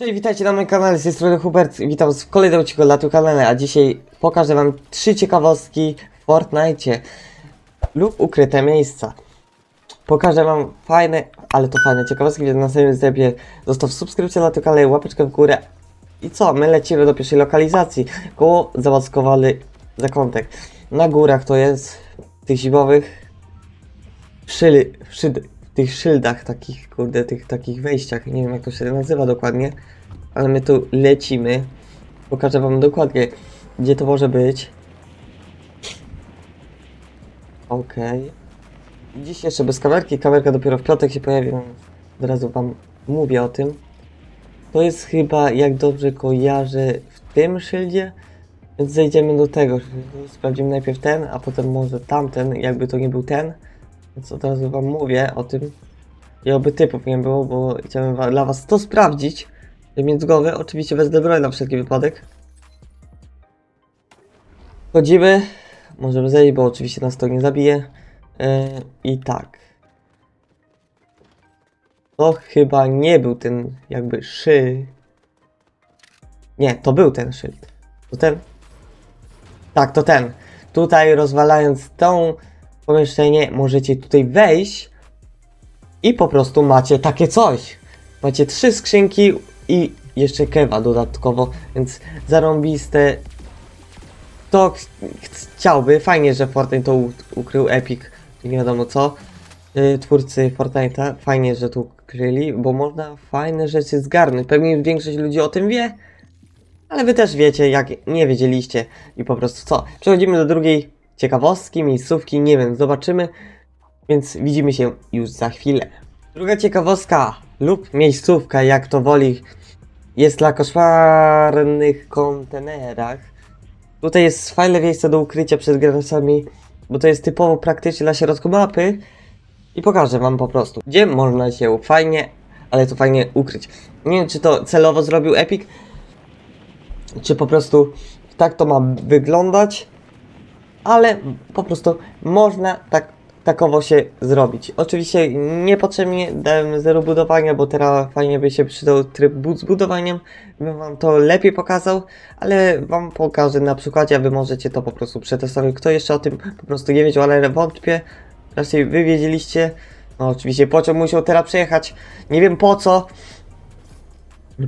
Cześć, witajcie na moim kanale, z tej strony Hubert, witam w kolejnym odcinku tym kanale, a dzisiaj pokażę wam trzy ciekawostki w Fortnite lub ukryte miejsca. Pokażę wam fajne, ale to fajne ciekawostki, więc na samym etapie zostaw subskrypcję tym kanale, łapeczkę w górę i co, my lecimy do pierwszej lokalizacji, koło załaskowany zakątek. Na górach to jest, tych zimowych, szyd, w tych szyldach takich, kurde, tych takich wejściach, nie wiem jak to się nazywa dokładnie, ale my tu lecimy. Pokażę wam dokładnie, gdzie to może być. Okej. Dziś jeszcze bez kamerki, kamerka dopiero w piątek się pojawi, od razu wam mówię o tym. To jest chyba, jak dobrze kojarzę, w tym szyldzie, więc zejdziemy do tego. Sprawdzimy najpierw ten, a potem może tamten, jakby to nie był ten. Więc od razu wam mówię o tym. I oby typów nie było, bo chciałem wa- dla was to sprawdzić. Głowy, oczywiście bez broń na wszelki wypadek. Wchodzimy. Możemy zejść, bo oczywiście nas to nie zabije. E, I tak. To chyba nie był ten jakby szy. Nie, to był ten szyld. To ten? Tak, to ten. Tutaj rozwalając tą pomieszczenie możecie tutaj wejść i po prostu macie takie coś. Macie trzy skrzynki i jeszcze kewa dodatkowo, więc zarąbiste. To ch- ch- chciałby, fajnie, że Fortnite to ukrył Epic, nie wiadomo co. Yy, twórcy Fortnite'a, fajnie, że tu ukryli, bo można fajne rzeczy zgarnąć. Pewnie większość ludzi o tym wie, ale wy też wiecie, jak nie wiedzieliście i po prostu co. Przechodzimy do drugiej ciekawostki, miejscówki, nie wiem, zobaczymy, więc widzimy się już za chwilę. Druga ciekawostka lub miejscówka, jak to woli, jest na koszmarnych kontenerach. Tutaj jest fajne miejsce do ukrycia przed graczami, bo to jest typowo praktycznie na środku mapy i pokażę wam po prostu, gdzie można się fajnie, ale to fajnie ukryć. Nie wiem, czy to celowo zrobił Epic, czy po prostu tak to ma wyglądać, ale po prostu można tak takowo się zrobić. Oczywiście niepotrzebnie dałem zero budowania, bo teraz fajnie by się przydał tryb z budowaniem, bym wam to lepiej pokazał, ale wam pokażę na przykładzie, a wy możecie to po prostu przetestować. Kto jeszcze o tym po prostu nie wiedział, ale wątpię, raczej wy wiedzieliście. No oczywiście pociąg musiał teraz przejechać, nie wiem po co,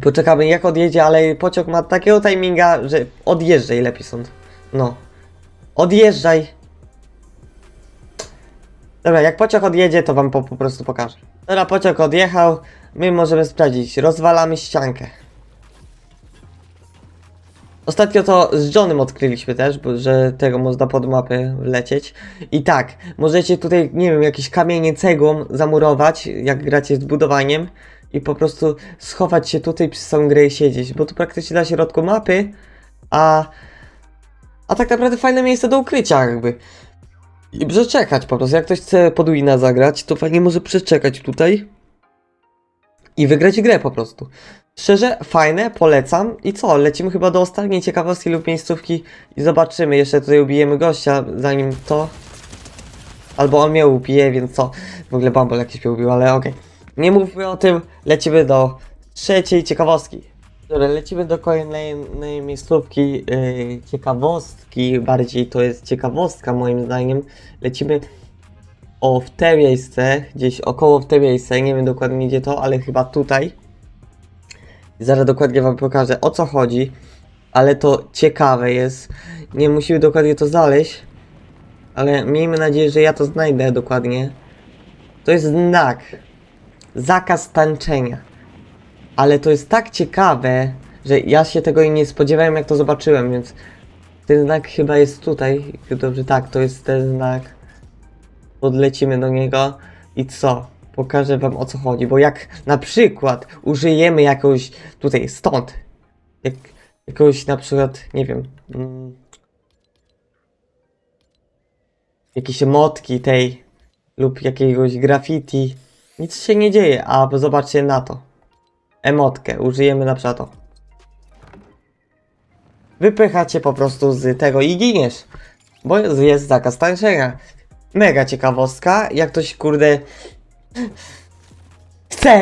Poczekamy jak odjedzie, ale pociąg ma takiego timinga, że odjeżdżaj lepiej stąd. No. Odjeżdżaj. Dobra, jak pociąg odjedzie, to wam po, po prostu pokażę. Dobra, pociąg odjechał. My możemy sprawdzić. Rozwalamy ściankę. Ostatnio to z Johnem odkryliśmy też, bo, że tego można pod mapę wlecieć. I tak, możecie tutaj, nie wiem, jakieś kamienie cegłą zamurować, jak gracie z budowaniem. I po prostu schować się tutaj przez całą grę i siedzieć, bo tu praktycznie na środku mapy, a... Tak naprawdę fajne miejsce do ukrycia jakby. I przeczekać po prostu, jak ktoś chce podwina zagrać, to fajnie może przeczekać tutaj. I wygrać grę po prostu. Szczerze, fajne, polecam. I co, lecimy chyba do ostatniej ciekawostki lub miejscówki i zobaczymy. Jeszcze tutaj ubijemy gościa, zanim to... Albo on mnie ubije, więc co? W ogóle Bumble jakiś mnie ubił, ale okej. Nie mówmy o tym, lecimy do trzeciej ciekawostki. Dobra, lecimy do kolejnej miejscówki, yy, ciekawostki, bardziej to jest ciekawostka moim zdaniem. Lecimy o w te miejsce, gdzieś około w te miejsce, nie wiem dokładnie gdzie to, ale chyba tutaj. Zaraz dokładnie wam pokażę o co chodzi, ale to ciekawe jest. Nie musimy dokładnie to znaleźć, ale miejmy nadzieję, że ja to znajdę dokładnie. To jest znak. Zakaz tańczenia. Ale to jest tak ciekawe, że ja się tego nie spodziewałem jak to zobaczyłem, więc ten znak chyba jest tutaj. Dobrze, tak, to jest ten znak. Podlecimy do niego i co? Pokażę wam o co chodzi, bo jak na przykład użyjemy jakąś tutaj stąd, jak, jakąś na przykład, nie wiem, mm, jakieś motki tej lub jakiegoś graffiti, nic się nie dzieje, a zobaczcie na to. Emotkę, użyjemy na przykład to. Wypychacie po prostu z tego i giniesz. Bo jest zakaz tańczenia. Mega ciekawostka, jak ktoś kurde chce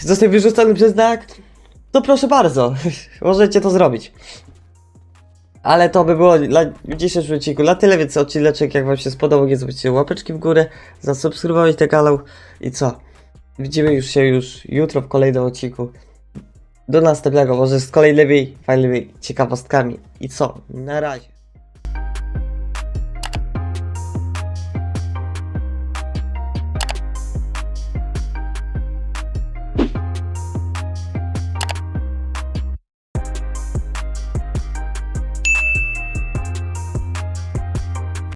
zostać wyrzucony przez znak, to proszę bardzo, możecie to zrobić. Ale to by było dla w dzisiejszym odcinku na tyle, więc odcineczek jak wam się spodobał, nie zostawcie łapeczki w górę, zasubskrybować ten kanał i co? Widzimy już się już jutro w kolejnym odcinku. Do następnego, może z kolejnymi fajnymi ciekawostkami. I co? Na razie.